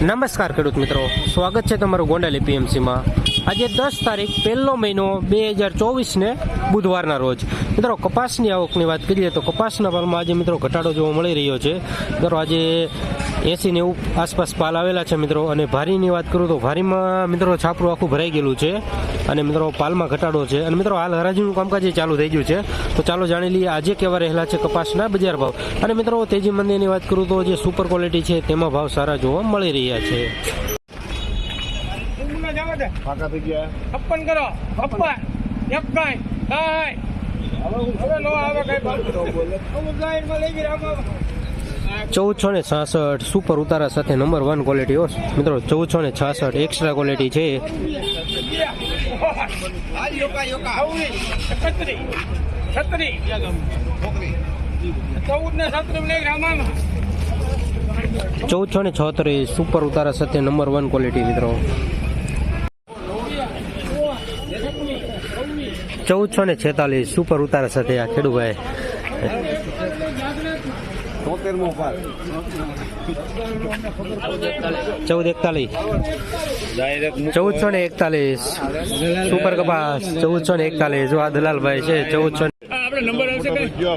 નમસ્કાર ખેડૂત મિત્રો. સ્વાગત છે તમારું ગોંડલ એપીએમસીમાં. આજે દસ તારીખ, પહેલો મહિનો બે હજાર ચોવીસને બુધવારના રોજ. મિત્રો, કપાસની આવકની વાત કરીએ તો કપાસના ભાવમાં આજે મિત્રો ઘટાડો જોવા મળી રહ્યો છે. મિત્રો, આજે એસી નેવું આસપાસ પાલ આવેલા છે મિત્રો. અને ભારીની વાત કરું તો ભારીમાં મિત્રો છાપરું આખું ભરાઈ ગયેલું છે. અને મિત્રો પાલમાં ઘટાડો છે. અને મિત્રો હાલ હરાજીનું કામકાજ એ ચાલુ થઈ ગયું છે. તો ચાલો જાણી લઈએ આજે કેવા રહેલા છે કપાસના બજાર ભાવ. અને મિત્રો તેજી મંદીની વાત કરું તો જે સુપર ક્વોલિટી છે તેમાં ભાવ સારા જોવા મળી રહ્યા છે. કરો. હવે નો આવે કઈ ચૌદસો ને છાસઠ સુપર ઉતારા સાથે નંબર વન ક્વોલિટી હો. મિત્રો ચૌદસો ને છાસઠ એક્સ્ટ્રા ક્વોલિટી છે. ચૌદ ચૌદસો ને છોતરીસ સુપર ઉતારા સાથે નંબર વન ક્વોલિટી મિત્રો. ચૌદસો ને છેતાલીસ સુપર ઉતારા સાથે આ ખેડૂભાઈ. તોતેરમો પાર. ચૌદ એકતાલીસ. ચૌદસો ને એકતાલીસ. સુપર કપાસ ચૌદસો ને એકતાલીસ. જો આ દલાલભાઈ છે ચૌદસો આપણે નંબર આવશે કઈ ગયો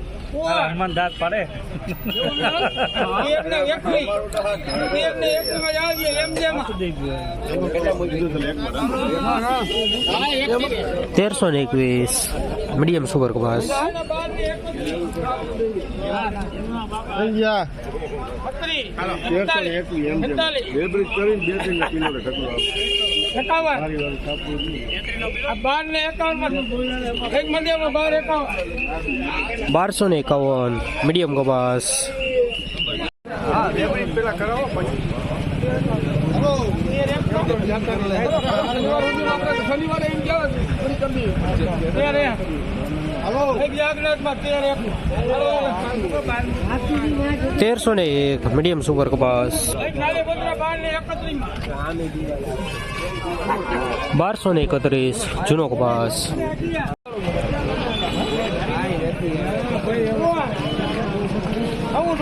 હનુમાન દાંત પાડે. તેરસો ને એકવીસ. મીડિયમ સુપર કપાસ બારસો ને એકાવન મીડિયમ કપાસ. હા. તેરસો ને એક મીડિયમ સુગર કપાસ. બારસો ને એકત્રીસ જૂનો કપાસ ચૌદ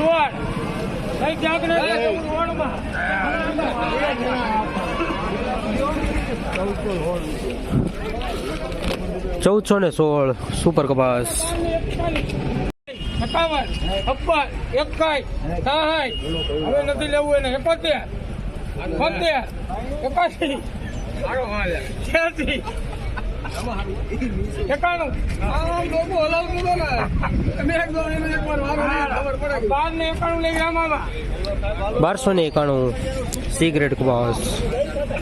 ચૌદસો ને સોળ સુપર કપાસ. એકાવન છપ્પન એકાઈ સહાય હવે નથી લેવું એને એકોતેર બોતેર એકાસી છ્યાસી એકાણું ને એકાણું લઈ ગયા મામા બારસો ને એકાણું સિગરેટ કપાસ